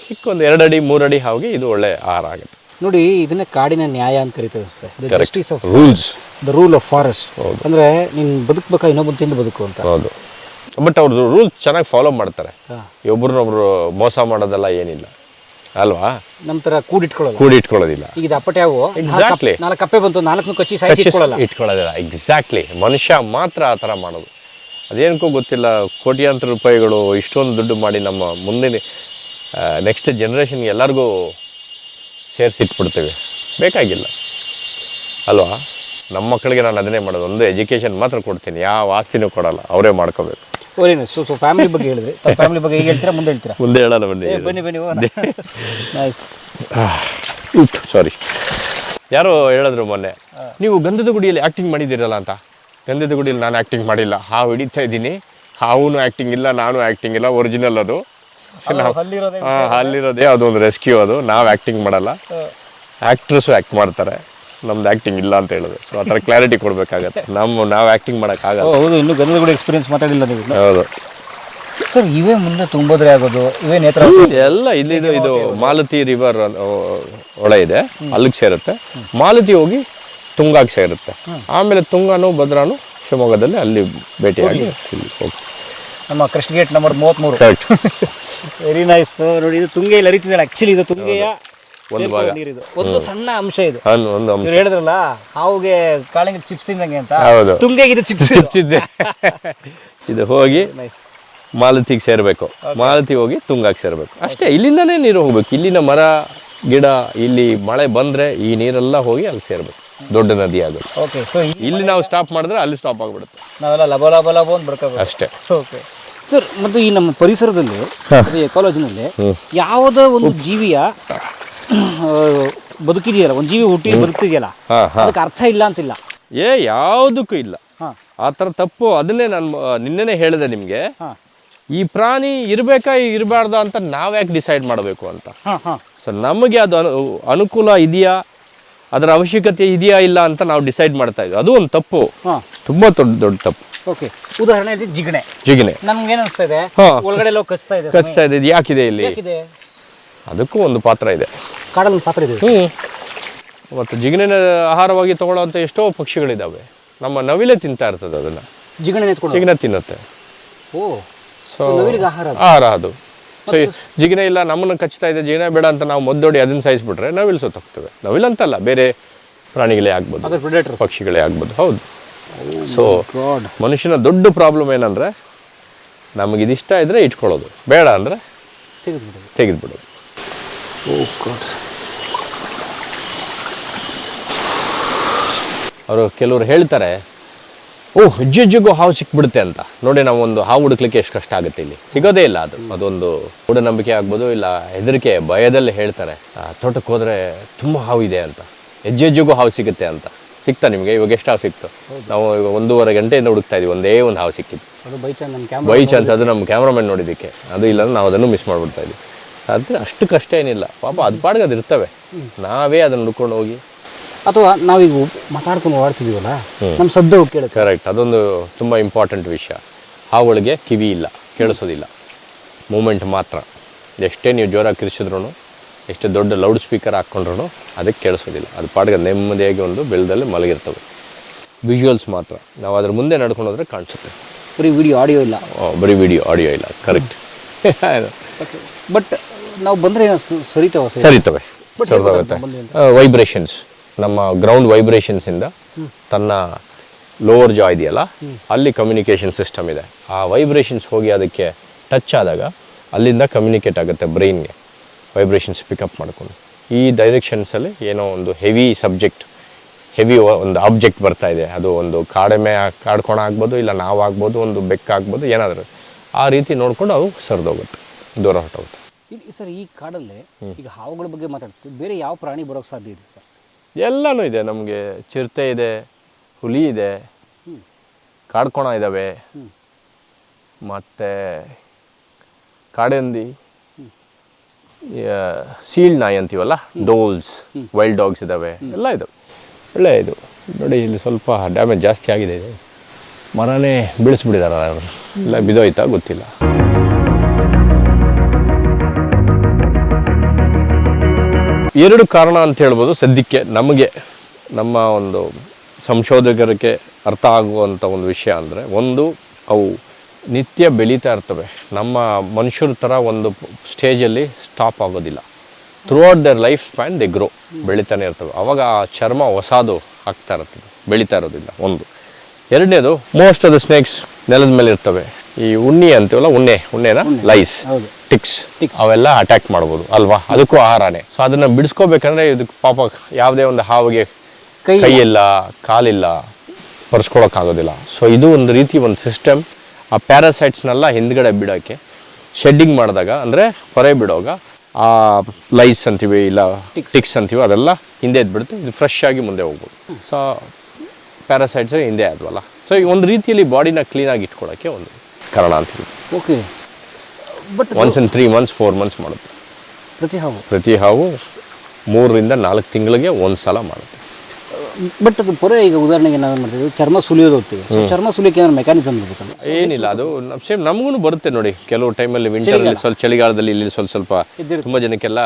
ಚಿಕ್ಕ ಒಂದು ಎರಡು ಅಡಿ ಮೂರು ಅಡಿ ಹಾವಿಗೆ ಇದು ಒಳ್ಳೆ ಆಹಾರ ಆಗುತ್ತೆ. ನೋಡಿ ಇದನ್ನೇ ಕಾಡಿನ ನ್ಯಾಯ ಅಂತ ಕರಿತದೆ ಅನಿಸುತ್ತೆ justice of rules the rule of forest ಅಂದ್ರೆ ನೀನು ಬದುಕಬೇಕಾ ಇನ್ನೊಬ್ಬರು ತಿಂದು ಬದುಕು ಅಂತ? ಹೌದು. ಬಟ್ ಅವ್ರದ್ದು ರೂಲ್ಸ್ ಚೆನ್ನಾಗಿ ಫಾಲೋ ಮಾಡ್ತಾರೆ. ಒಬ್ರನ್ನೊಬ್ರು ಮೋಸ ಮಾಡೋದೆಲ್ಲ ಏನಿಲ್ಲ. ಅಲ್ವಾ? ನಮ್ಮ ಥರ ಕೂಡಿಟ್ಕೊಳ್ಳೋದಿಲ್ಲ. ಈಗ ಇದು ಅಪ್ಪಟೆ ಅವು ಎಕ್ಸಾಕ್ಟ್ಲಿ ನಾಲ್ಕು ಕಪ್ಪೆ ಬಂತು ನಾಲ್ಕು ಕಚ್ಚಿ ಸಾಯಿಸಿ ಇಟ್ಕೊಳ್ಳಲ್ಲ. ಇಟ್ಕೊಳ್ಳೋದಿಲ್ಲ. ಎಕ್ಸಾಕ್ಟ್ಲಿ ಮನುಷ್ಯ ಮಾತ್ರ ಆ ಥರ ಮಾಡೋದು. ಅದೇನಕ್ಕೂ ಗೊತ್ತಿಲ್ಲ ಕೋಟ್ಯಾಂತರ ರೂಪಾಯಿಗಳು ಇಷ್ಟೊಂದು ದುಡ್ಡು ಮಾಡಿ ನಮ್ಮ ಮುಂದಿನ ನೆಕ್ಸ್ಟ್ ಜನ್ರೇಷನ್ಗೆ ಎಲ್ಲರಿಗೂ ಸೇರಿಸಿಟ್ಬಿಡ್ತೇವೆ ಬೇಕಾಗಿಲ್ಲ. ಅಲ್ವಾ? ನಮ್ಮ ಮಕ್ಕಳಿಗೆ ನಾನು ಅದನ್ನೇ ಮಾಡೋದು. ಒಂದು ಎಜುಕೇಷನ್ ಮಾತ್ರ ಕೊಡ್ತೀನಿ. ಯಾವ ಆಸ್ತಿನೂ ಕೊಡಲ್ಲ. ಅವರೇ ಮಾಡ್ಕೋಬೇಕು. ಓರೇನು ಸೊ ಸೊ ಫ್ಯಾಮಿಲಿ ಬಗ್ಗೆ ಹೇಳಿದ್ರಿ ಫ್ಯಾಮಿಲಿ ಬಗ್ಗೆ ಈಗ ಹೇಳ್ತೀರಾ? ಮುಂದೆ ಹೇಳ್ತೀರಾ? ಮುಂದೆ ಹೇಳಲ್ಲ ಬನ್ನಿ ಏ ಬನ್ನಿ ಬನ್ನಿ ನೈಸ್ ಸಾರಿ ಯಾರೋ ಹೇಳಿದ್ರು ಮೊನ್ನೆ ನೀವು ಗಂಧದ ಗುಡಿಯಲ್ಲಿ ಆಕ್ಟಿಂಗ್ ಮಾಡಿದ್ದೀರಲ್ಲ ಅಂತ. ಗಂಧದ ಗುಡಿಯಲ್ಲಿ ನಾನು ಆಕ್ಟಿಂಗ್ ಮಾಡಿಲ್ಲ. ಹಾವು ಹಿಡಿತಾ ಇದ್ದೀನಿ. ಹಾವುನು ಆಕ್ಟಿಂಗ್ ಇಲ್ಲ ನಾನು ಆಕ್ಟಿಂಗ್ ಇಲ್ಲ ಒರಿಜಿನಲ್ ಅದು. ಅಲ್ಲಿರೋದೇ ಅದು ಅಲ್ಲಿರೋದೇ ಅದೊಂದು ರೆಸ್ಕ್ಯೂ ಅದು. ನಾವು ಆಕ್ಟಿಂಗ್ ಮಾಡಲ್ಲ. ಆಕ್ಟ್ರೆಸ್ ಆಕ್ಟ್ ಮಾಡ್ತಾರೆ. ನಮ್ದು ಆ್ಯಕ್ಟಿಂಗ್ ಇಲ್ಲ ಅಂತ ಹೇಳಿದ್ರು. ಸೊ ಆ ಥರ ಕ್ಲಾರಿಟಿ ಕೊಡಬೇಕಾಗತ್ತೆ. ನಮ್ಮ ನಾವು ಆ್ಯಕ್ಟಿಂಗ್ ಮಾಡೋಕ್ಕಾಗಲ್ಲ ಹೌದು ಇನ್ನು ಗಂಧದ ಕೂಡ ಎಕ್ಸ್ಪೀರಿಯನ್ಸ್ ಮಾತಾಡಿಲ್ಲ ನೀವು ಹೌದು. ಸರ್ ಇವೇ ಮುಂದೆ ತುಂಬೋದ್ರೆ ಆಗೋದು ಇವೇ ನೇತ್ರ ಎಲ್ಲ ಇಲ್ಲಿ ಇದು ಇದು ಮಾಲತಿ ರಿವರ್ ಒಳ ಇದೆ ಅಲ್ಲಿಗೆ ಸೇರುತ್ತೆ. ಮಾಲತಿ ಹೋಗಿ ತುಂಗಾಗೆ ಸೇರುತ್ತೆ. ಆಮೇಲೆ ತುಂಗಾನು ಭದ್ರಾನು ಶಿವಮೊಗ್ಗದಲ್ಲಿ ಅಲ್ಲಿ ಭೇಟಿಯಾಗಿ ಇಲ್ಲಿ ನಮ್ಮ ಕೃಷ್ಣ ಗೇಟ್ ನಂಬರ್ ಮೂವತ್ತ್ಮೂರು ಕರೆಕ್ಟ್ ವೆರಿ ನೈಸ್ ನೋಡಿ ಇದು ತುಂಗೆಯಲ್ಲಿ ಹರಿತಿದ್ದಾರೆ ಆ್ಯಕ್ಚುಲಿ ಇದು ತುಂಗೆಯ ಒಂದು ಭಾಗ. ನೀರಿದು. ಒಂದು ಸಣ್ಣ ಅಂಶ ಇದು. ಅನ್ ಒಂದು ಅಂಶ. ಇವ್ರು ಹೇಳಿದ್ರಲ್ಲ ಹಾವುಗೆ ಕಾಳಿಂಗ ಚಿಪ್ಸ್ ತಿಂದಂಗೆ ಅಂತ? ಹೌದು. ತುಂಗೆಗೆ ಇದು ಚಿಪ್ಸ್ ಇದೆ. ಇದು. ಹೋಗಿ ನೈಸ್ ಮಾಲತಿಗೆ ಸೇರಬೇಕು. ಮಾಲತಿ ಹೋಗಿ ತುಂಗಾಗೆ ಸೇರಬೇಕು. ಅಷ್ಟೇ ಇಲ್ಲಿಂದನೇ ನೀರು ಹೋಗ್ಬೇಕು. ಇಲ್ಲಿನ ಮರ ಗಿಡ ಇಲ್ಲಿ ಮಳೆ ಬಂದ್ರೆ ಈ ನೀರೆಲ್ಲ ಹೋಗಿ ಅಲ್ಲಿ ಸೇರಬೇಕು. ದೊಡ್ಡ ನದಿ ಆಗುತ್ತೆ ಓಕೆ ಸೊ ಇಲ್ಲಿ ನಾವು ಸ್ಟಾಪ್ ಮಾಡಿದ್ರೆ ಅಲ್ಲಿ ಸ್ಟಾಪ್ ಆಗ್ಬಿಡುತ್ತೆ. ನಾವೆಲ್ಲ ಲಬ ಲಬ ಲಬ ಅಂತ ಬರ್ಕೋಬೇಕು. ಅಷ್ಟೇ. ಓಕೆ ಸರ್ ಮತ್ತು ಈ ನಮ್ಮ ಪರಿಸರದಲ್ಲಿ ಕಾಲೇಜಿನಲ್ಲಿ ಎಕಾಲಜಿನಲ್ಲಿ ಯಾವುದೋ ಒಂದು ಜೀವಿಯ ಬದುಕಿದೆಯಲ್ಲ ಒಂದು ಜೀವಿ ಹುಟ್ಟಿ ಬದುಕ್ತಿದೆಯಲ್ಲ ಅದಕ್ಕೆ ಅರ್ಥ ಇಲ್ಲ ಅಂತಿಲ್ಲ. ಏ ಯಾವುದಕ್ಕೂ ಇಲ್ಲ. ಆ ಥರ ತಪ್ಪು ಅದನ್ನೇ ನಾನು ನಿನ್ನೆನೇ ಹೇಳಿದೆ ನಿಮಗೆ. ಈ ಪ್ರಾಣಿ ಇರಬೇಕಾ ಇರಬಾರ್ದ ಅಂತ ನಾವು ಯಾಕೆ ಡಿಸೈಡ್ ಮಾಡಬೇಕು ಅಂತ? ಸೊ ನಮಗೆ ಅದು ಅನು ಅನುಕೂಲ ಇದೆಯಾ? ಅದರ ಅವಶ್ಯಕತೆ ಇದೆಯಾ ಇಲ್ಲ ಅಂತ ನಾವು ಡಿಸೈಡ್ ಮಾಡ್ತಾ ಇದ್ವಿ. ಅದು ಒಂದು ತಪ್ಪು. ತುಂಬಾ ದೊಡ್ಡ ದೊಡ್ಡ ತಪ್ಪು. ಓಕೆ. ಉದಾಹರಣೆ ಜಿಗಣೆ. ಜಿಗಣೆ. ನಮ್ಗೆ ಏನು ಅನಿಸ್ತಾ ಇದೆ. ಒಳಗಡೆ ಕಚ್ತಾ ಇದೆ ಕಚ್ತಾ ಇದೆ ಇದು ಯಾಕಿದೆ ಇಲ್ಲಿ? ಯಾಕಿದೆ? ಅದಕ್ಕೂ ಒಂದು ಪಾತ್ರ ಇದೆ. ಕಾಡಲ್ಲಿ ಪಾತ್ರ ಇದೆ. ಹ್ಞೂ ಮತ್ತು ಜಿಗಣಿನ ಆಹಾರವಾಗಿ ತಗೊಳ್ಳೋವಂಥ ಎಷ್ಟೋ ಪಕ್ಷಿಗಳಿದ್ದಾವೆ. ನಮ್ಮ ನವಿಲೆ ತಿಂತಾ ಇರ್ತದೆ ಅದನ್ನು. ಜಿಗಣೆ ಎತ್ಕೊಂಡು ತಿನ್ನತ್ತೆ. ಓ ಸೊ ಆಹಾರ ಅದು. ಸೊ ಜಿಗಿನ ಇಲ್ಲ ನಮ್ಮನ್ನು ಕಚ್ತಾ ಇದೆ ಜಿಗಿನ ಬೇಡ ಅಂತ ನಾವು ಮೊದ್ದೊಡಿ ಅದನ್ನು ಸಾಯಿಸ್ಬಿಟ್ರೆ ನವಿಲು ಸತ್ತೋಗ್ತವೆ. ನವಿಲಂತಲ್ಲ ಬೇರೆ ಪ್ರಾಣಿಗಳೇ ಆಗ್ಬೋದು. ಪಕ್ಷಿಗಳೇ ಆಗ್ಬೋದು. ಹೌದು. ಸೊ ಮನುಷ್ಯನ ದೊಡ್ಡ ಪ್ರಾಬ್ಲಮ್ ಏನಂದರೆ ನಮಗೆ ಇದಿಷ್ಟ ಇದ್ದರೆ ಇಟ್ಕೊಳ್ಳೋದು. ಬೇಡ ಅಂದ್ರೆ ತೆಗೆದುಬಿಡೋದು. ತೆಗೆದುಬಿಡೋದು. ಓ Gott. ಅವರು ಕೆಲವರು ಹೇಳ್ತಾರೆ ಓ ಹೆಜ್ಜೆ ಹೆಜ್ಜೆಗೂ ಹಾವು ಸಿಕ್ಬಿಡುತ್ತೆ ಅಂತ. ನೋಡಿ ನಾವು ಒಂದು ಹಾವು ಹುಡುಕ್ಲಿಕ್ಕೆ ಎಷ್ಟು ಕಷ್ಟ ಆಗುತ್ತೆ ಇಲ್ಲಿ. ಸಿಗೋದೇ ಇಲ್ಲ ಅದು. ಅದೊಂದು ಮೂಢನಂಬಿಕೆ ಆಗ್ಬೋದು ಇಲ್ಲ ಹೆದರಿಕೆ ಭಯದಲ್ಲಿ ಹೇಳ್ತಾರೆ ತೋಟಕ್ಕೆ ಹೋದರೆ ತುಂಬ ಹಾವು ಇದೆ ಅಂತ. ಹೆಜ್ಜೆ ಹೆಜ್ಜೆಗೂ ಹಾವು ಸಿಗುತ್ತೆ ಅಂತ. ಸಿಗ್ತಾ ನಿಮಗೆ? ಇವಾಗ ಎಷ್ಟು ಹಾವು ಸಿಕ್ತು? ನಾವು ಇವಾಗ ಒಂದೂವರೆ ಗಂಟೆಯಿಂದ ಹುಡುಕ್ತಾ ಇದೀವಿ ಒಂದೇ ಒಂದು ಹಾವು ಸಿಕ್ಕಿತ್ತು ಬೈ ಚಾನ್ಸ್ ಅದು ನಮ್ಮ ಕ್ಯಾಮ್ರಾಮನ್ ನೋಡಿದ್ದಕ್ಕೆ. ಅದು ಇಲ್ಲ ನಾವು ಅದನ್ನು ಮಿಸ್ ಮಾಡ್ಬಿಡ್ತಾ ಇದ್ವಿ. ಆದರೆ ಅಷ್ಟು ಕಷ್ಟ ಏನಿಲ್ಲ. ಪಾಪ ಅದು ಪಾಡ್ಗೆ ಅದು ಇರ್ತವೆ. ನಾವೇ ಅದನ್ನು ಹುಡ್ಕೊಂಡು ಹೋಗಿ. ಅಥವಾ ನಾವೀಗ ಮಾತಾಡ್ಕೊಂಡು ಓಡಾಡ್ತಿದೀವಲ್ಲ? ನಮ್ಮ ಸದ್ದು ಕೇಳುತ್ತೆ. ಕರೆಕ್ಟ್ ಅದೊಂದು ತುಂಬ ಇಂಪಾರ್ಟೆಂಟ್ ವಿಷಯ. ಹಾವುಗಳಿಗೆ ಕಿವಿ ಇಲ್ಲ ಕೇಳಿಸೋದಿಲ್ಲ. ಮೂಮೆಂಟ್ ಮಾತ್ರ. ಎಷ್ಟೇ ನೀವು ಜೋರಾಗಿ ಕಿರಿಸಿದ್ರು ಎಷ್ಟು ದೊಡ್ಡ ಲೌಡ್ ಸ್ಪೀಕರ್ ಹಾಕ್ಕೊಂಡ್ರು ಅದಕ್ಕೆ ಕೇಳಿಸೋದಿಲ್ಲ. ಅದು ಪಾಡ್ಗೆ ನೆಮ್ಮದಿಯಾಗಿ ಒಂದು ಬೆಳ್ದಲ್ಲಿ ಮಲಗಿರ್ತವೆ. ವಿಜುವಲ್ಸ್ ಮಾತ್ರ. ನಾವು ಅದ್ರ ಮುಂದೆ ನಡ್ಕೊಂಡು ಹೋದ್ರೆ ಕಾಣಿಸುತ್ತೆ. ಬರೀ ವಿಡಿಯೋ ಆಡಿಯೋ ಇಲ್ಲ. ಬರೀ ವಿಡಿಯೋ ಆಡಿಯೋ ಇಲ್ಲ. ಕರೆಕ್ಟ್ ಬಟ್ ನಾವು ಬಂದರೆ ಸರಿತಾವ ಸರಿ? ಸರಿತವೆ. ಸರಿದೋಗುತ್ತೆ ವೈಬ್ರೇಷನ್ಸ್ ನಮ್ಮ ಗ್ರೌಂಡ್ ವೈಬ್ರೇಷನ್ಸಿಂದ ತನ್ನ ಲೋವರ್ ಜಾ ಇದೆಯಲ್ಲ ಅಲ್ಲಿ ಕಮ್ಯುನಿಕೇಷನ್ ಸಿಸ್ಟಮ್ ಇದೆ. ಆ ವೈಬ್ರೇಷನ್ಸ್ ಹೋಗಿ ಅದಕ್ಕೆ ಟಚ್ ಆದಾಗ ಅಲ್ಲಿಂದ ಕಮ್ಯುನಿಕೇಟ್ ಆಗುತ್ತೆ ಬ್ರೈನ್ಗೆ ವೈಬ್ರೇಷನ್ಸ್ ಪಿಕಪ್ ಮಾಡಿಕೊಂಡು. ಈ ಡೈರೆಕ್ಷನ್ಸಲ್ಲಿ ಏನೋ ಒಂದು ಹೆವಿ ಸಬ್ಜೆಕ್ಟ್ ಹೆವಿ ಒಂದು ಆಬ್ಜೆಕ್ಟ್ ಬರ್ತಾ ಇದೆ. ಅದು ಒಂದು ಕಾಡೆಮೆ ಕಾಡ್ಕೊಣ ಆಗ್ಬೋದು ಇಲ್ಲ ನಾವು ಆಗ್ಬೋದು ಒಂದು ಬೆಕ್ಕಾಗ್ಬೋದು ಏನಾದರೂ. ಆ ರೀತಿ ನೋಡ್ಕೊಂಡು ಅವು ಸರಿದೋಗುತ್ತೆ ದೂರ ಹೊರಟೋಗುತ್ತೆ. ಇಲ್ಲಿ ಸರ್ ಈ ಕಾಡಲ್ಲಿ ಈಗ ಹಾವುಗಳ ಬಗ್ಗೆ ಮಾತಾಡ್ತೀವಿ. ಬೇರೆ ಯಾವ ಪ್ರಾಣಿ ಬರೋಕ್ಕೆ ಸಾಧ್ಯ ಇದೆ ಸರ್? ಎಲ್ಲನೂ ಇದೆ. ನಮಗೆ ಚಿರತೆ ಇದೆ ಹುಲಿ ಇದೆ ಕಾಡ್ಕೋಣ ಇದ್ದಾವೆ ಮತ್ತು ಕಾಡಂದಿ ಸೀಲ್ ನಾಯಿ ಅಂತೀವಲ್ಲ ಡೋಲ್ಸ್ ವೈಲ್ಡ್ ಡಾಗ್ಸ್ ಇದ್ದಾವೆ ಎಲ್ಲ ಇದಾವೆ. ಒಳ್ಳೆ ಇದು. ನೋಡಿ ಇಲ್ಲಿ ಸ್ವಲ್ಪ ಡ್ಯಾಮೇಜ್ ಜಾಸ್ತಿ ಆಗಿದೆ. ಇದು ಮರನೇ ಬಿಡಿಸ್ಬಿಟ್ಟಿದ್ದಾರೆ ಅವರು ಇಲ್ಲ ಬಿದೋಯ್ತಾ ಗೊತ್ತಿಲ್ಲ. ಎರಡು ಕಾರಣ ಅಂತ ಹೇಳ್ಬೋದು. ಸದ್ಯಕ್ಕೆ ನಮಗೆ ನಮ್ಮ ಒಂದು ಸಂಶೋಧಕರಿಗೆ ಅರ್ಥ ಆಗುವಂಥ ಒಂದು ವಿಷಯ ಅಂದರೆ ಒಂದು ಅವು ನಿತ್ಯ ಬೆಳೀತಾ ಇರ್ತವೆ. ನಮ್ಮ ಮನುಷ್ಯರ ಥರ ಒಂದು ಸ್ಟೇಜಲ್ಲಿ ಸ್ಟಾಪ್ ಆಗೋದಿಲ್ಲ. Throughout their life span they grow ಬೆಳೀತಾನೆ ಇರ್ತವೆ. ಅವಾಗ ಆ ಚರ್ಮ ಹೊಸದು ಆಗ್ತಾ ಇರ್ತದೆ ಬೆಳೀತಾ ಇರೋದಿಲ್ಲ ಒಂದು. ಎರಡನೇದು ಮೋಸ್ಟ್ ಆಫ್ ದ ಸ್ನೇಕ್ಸ್ ನೆಲದ ಮೇಲೆ ಇರ್ತವೆ. ಈ ಉಣ್ಣಿ ಅಂತೀವಲ್ಲ ಉಣ್ಣೆ ಉಣ್ಣೆನ? ಲೈಸ್. ಟಿಕ್ಸ್ ಅವೆಲ್ಲ ಅಟ್ಯಾಕ್ ಮಾಡ್ಬೋದು ಅಲ್ವಾ? ಅದಕ್ಕೂ ಆಹಾರನೇ. ಸೊ ಅದನ್ನ ಬಿಡಿಸ್ಕೋಬೇಕಂದ್ರೆ ಇದಕ್ಕೆ ಪಾಪ ಯಾವುದೇ ಒಂದು ಹಾವಿಗೆ ಕೈ ಕೈಯಿಲ್ಲ ಕಾಲಿಲ್ಲ ಆಗೋದಿಲ್ಲ ಸೊ ಇದು ಒಂದು ರೀತಿ ಒಂದು ಸಿಸ್ಟಮ್ ಆ ಪ್ಯಾರಾಸೈಟ್ಸ್ನೆಲ್ಲ ಹಿಂದ್ಗಡೆ ಬಿಡೋಕ್ಕೆ ಶೆಡ್ಡಿಂಗ್ ಮಾಡಿದಾಗ ಅಂದರೆ ಹೊರೆ ಬಿಡೋವಾಗ ಆ ಲೈಸ್ ಅಂತೀವಿ ಇಲ್ಲ ಟಿಕ್ಸ್ ಅಂತೀವಿ ಅದೆಲ್ಲ ಹಿಂದೆ ಎದ್ಬಿಡುತ್ತೆ ಇದು ಫ್ರೆಶ್ ಆಗಿ ಮುಂದೆ ಹೋಗ್ಬೋದು. ಸೊ ಪ್ಯಾರಾಸೈಟ್ಸ್ ಹಿಂದೆ ಆದ್ವಲ್ಲ. ಸೊ ಈ ಒಂದು ರೀತಿಯಲ್ಲಿ ಬಾಡಿನ ಕ್ಲೀನಾಗಿ ಇಟ್ಕೊಳ್ಳೋಕ್ಕೆ ಒಂದು ಕಾರಣ ಅಂತೀವಿ. Okay but once in three months four months ಮಾಡುತ್ತೆ. ಪ್ರತಿ ಹಾವು? ಪ್ರತಿ ಹಾವು ಮೂರರಿಂದ ನಾಲ್ಕು ತಿಂಗಳಿಗೆ ಒಂದು ಸಲ ಮಾಡುತ್ತೆ. ಬಟ್ ಅದು ಪೊರೆ ಈಗ ಉದಾಹರಣೆಗೆ ನಾವು ಮಾಡ್ತೀವಿ? ಚರ್ಮ ಸುಲಿಯೋದು ಹೋಗ್ತೀವಿ. ಸೊ ಚರ್ಮ ಸುಲಿಯೋಕೆ ಏನಾದ್ರು ಮೆಕ್ಯಾನಿಸಮ್ ಇರಬೇಕಲ್ಲ ಏನಿಲ್ಲ ಅದು ಸೇಮ್ ನಮಗೂ ಬರುತ್ತೆ ನೋಡಿ. ಕೆಲವು ಟೈಮಲ್ಲಿ ವಿಂಟರಲ್ಲಿ ಸ್ವಲ್ಪ ಚಳಿಗಾಲದಲ್ಲಿ ಇಲ್ಲಿ ಸ್ವಲ್ಪ ಸ್ವಲ್ಪ ತುಂಬ ಜನಕ್ಕೆಲ್ಲ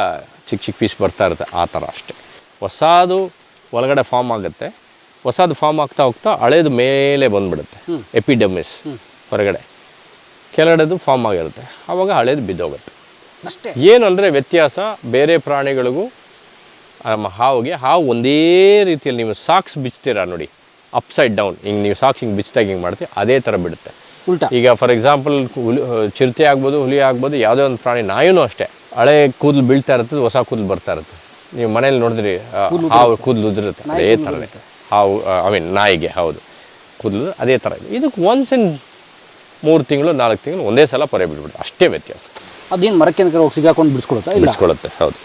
ಚಿಕ್ಕ ಚಿಕ್ಕ ಪೀಸ್ ಬರ್ತಾ ಇರುತ್ತೆ ಆ ಥರ ಅಷ್ಟೇ. ಹೊಸದು ಒಳಗಡೆ ಫಾರ್ಮ್ ಆಗುತ್ತೆ. ಹೊಸದು ಫಾರ್ಮ್ ಆಗ್ತಾ ಹೋಗ್ತಾ ಹಳೇದು ಮೇಲೆ ಬಂದ್ಬಿಡುತ್ತೆ. ಎಪಿಡೆಮಿಸ್ ಹೊರಗಡೆ. ಕೆಳಗಡೆದು ಫಾರ್ಮ್ ಆಗಿರುತ್ತೆ. ಆವಾಗ ಹಳೇದು ಬಿದ್ದೋಗುತ್ತೆ. ಅಷ್ಟೇ. ಏನು ಅಂದರೆ ವ್ಯತ್ಯಾಸ ಬೇರೆ ಪ್ರಾಣಿಗಳಿಗೂ ನಮ್ಮ ಹಾವಿಗೆ ಹಾವು ಒಂದೇ ರೀತಿಯಲ್ಲಿ ನೀವು ಸಾಕ್ಸ್ ಬಿಚ್ತೀರಾ ನೋಡಿ ಅಪ್ಸೈಡ್ ಡೌನ್ ಹಿಂಗೆ ನೀವು ಸಾಕ್ಸ್ ಹಿಂಗೆ ಬಿಚ್ಚಿದಾಗ ಹಿಂಗೆ ಮಾಡ್ತೀವಿ ಅದೇ ಥರ ಬಿಡುತ್ತೆ. ಉಲ್ಟಾ. ಈಗ ಫಾರ್ ಎಕ್ಸಾಂಪಲ್ ಹುಲಿ ಚಿರತೆ ಆಗ್ಬೋದು ಹುಲಿ ಆಗ್ಬೋದು ಯಾವುದೇ ಒಂದು ಪ್ರಾಣಿ ನಾಯಿನೂ ಅಷ್ಟೇ. ಹಳೆ ಕೂದಲು ಬೀಳ್ತಾ ಇರ್ತದೆ ಹೊಸ ಕೂದಲು ಬರ್ತಾ ಇರುತ್ತೆ. ನೀವು ಮನೇಲಿ ನೋಡಿದ್ರಿ ಹಾವು ಕೂದಲು ಉದುರುತ್ತೆ ಅದೇ ಥರ ಹಾವು ಐ ಮೀನ್ ನಾಯಿಗೆ ಹೌದು. ಕೂದಲು ಅದೇ ಥರ. ಇದೆ ಇದಕ್ಕೆ ಒನ್ಸ್ ಇನ್ ಮೂರು ತಿಂಗಳು ನಾಲ್ಕು ತಿಂಗಳು ಒಂದೇ ಸಲ ಪೊರೆ ಬಿಡ್ಬಿಟ್ಟು ಅಷ್ಟೇ ವ್ಯತ್ಯಾಸ. ಅದೇನು ಮರಕ್ಕೆ ಹೋಗಿ ಸಿಗಾಕೊಂಡು ಬಿಡಿಸ್ಕೊಳುತ್ತಾ ಬಿಡಿಸ್ಕೊಳುತ್ತೆ ಹೌದು.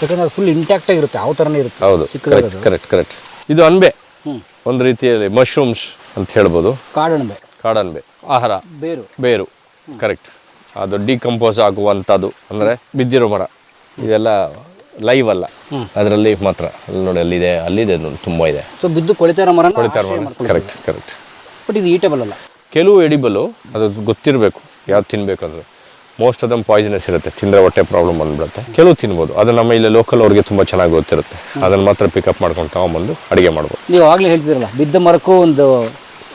ಯಾಕಂದ್ರೆ ಅದು ಫುಲ್ ಇಂಟ್ಯಾಕ್ಟ್ ಆಗಿರುತ್ತೆ ಯಾವ ಥರನೇ ಇರುತ್ತೆ. ಹೌದು ಕರೆಕ್ಟ್ ಕರೆಕ್ಟ್ ಕರೆಕ್ಟ್ ಇದು ಅನ್ಬೆ. ಒಂದು ರೀತಿಯಲ್ಲಿ ಮಶ್ರೂಮ್ಸ್ ಅಂತ ಹೇಳ್ಬೋದು. ಕಾಡಣಬೆ ಕಾಡನ್ಬೆ ಆಹಾರ. ಬೇರು. ಬೇರು ಕರೆಕ್ಟ್ ಅದು ಡಿಕಂಪೋಸ್ ಆಗುವಂಥದ್ದು ಅಂದರೆ ಬಿದ್ದಿರೋ ಮರ. ಇದೆಲ್ಲ ಲೈವ್ ಅಲ್ಲ. ಅದರಲ್ಲಿ ಮಾತ್ರ. ಅಲ್ಲಿ ನೋಡಿ ಅಲ್ಲಿದೆ ಅಲ್ಲಿದೆ ತುಂಬ ಇದೆ. ಸೊ ಬಿದ್ದು ಕೊಳಿತಾರ ಮರ ಕೊಳಿತಾರ ಮರ ಕರೆಕ್ಟ್ ಕರೆಕ್ಟ್ ಬಟ್ ಇದು ಈಟೇಬಲ್ ಅಲ್ಲ. ಕೆಲವು ಎಡಿಬಲು ಅದು ಗೊತ್ತಿರಬೇಕು ಯಾವ್ದು ತಿನ್ಬೇಕಂದ್ರೆ. ಅಂದರೆ ಮೋಸ್ಟ್ ಆಫ್ ದಮ್ ಪಾಯ್ಸನಸ್ ಇರುತ್ತೆ ತಿಂದರೆ ಹೊಟ್ಟೆ ಪ್ರಾಬ್ಲಮ್ ಬಂದ್ಬಿಡುತ್ತೆ. ಕೆಲವು ತಿನ್ಬೋದು ಅದು ನಮ್ಮ ಇಲ್ಲಿ ಲೋಕಲ್ ಅವ್ರಿಗೆ ತುಂಬ ಚೆನ್ನಾಗಿ ಗೊತ್ತಿರುತ್ತೆ. ಅದನ್ನು ಮಾತ್ರ ಪಿಕಪ್ ಮಾಡ್ಕೊಂಡು ತಗೊಂಬಂದು ಅಡುಗೆ ಮಾಡ್ಬೋದು. ನೀವು ಆಗಲೇ ಹೇಳ್ತಿದ್ರಲ್ಲ ಬಿದ್ದ ಮರಕ್ಕೂ ಒಂದು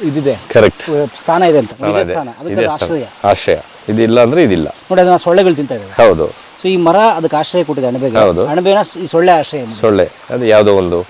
ಇದಿದೆ. ಕರೆಕ್ಟ್ ಸ್ಥಾನ ಇದೆ ಅಂತ ಇದೇ. ಸ್ಥಾನ ಅದಕ್ಕೆ ಅದು ಆಶ್ರಯ. ಆಶ್ರಯ. ಇದಿಲ್ಲ ಅಂದರೆ ಇದಿಲ್ಲ. ನೋಡಿ ಅದನ್ನ ಸೊಳ್ಳೆಗಳು ತಿಂತಾ ಇದ್ದಾವೆ ಹೌದು. ಸೊ ಈ ಮರ ಅದಕ್ಕೆ ಆಶ್ರಯ ಕೊಟ್ಟಿದೆ ಅಣಬೆಗೆ. ಹೌದು. ಅಣಬೆನ ಈ ಸೊಳ್ಳೆ ಆಶ್ರಯ ಸೊಳ್ಳೆ ಅದು ಯಾವುದೋ ಒಂದು.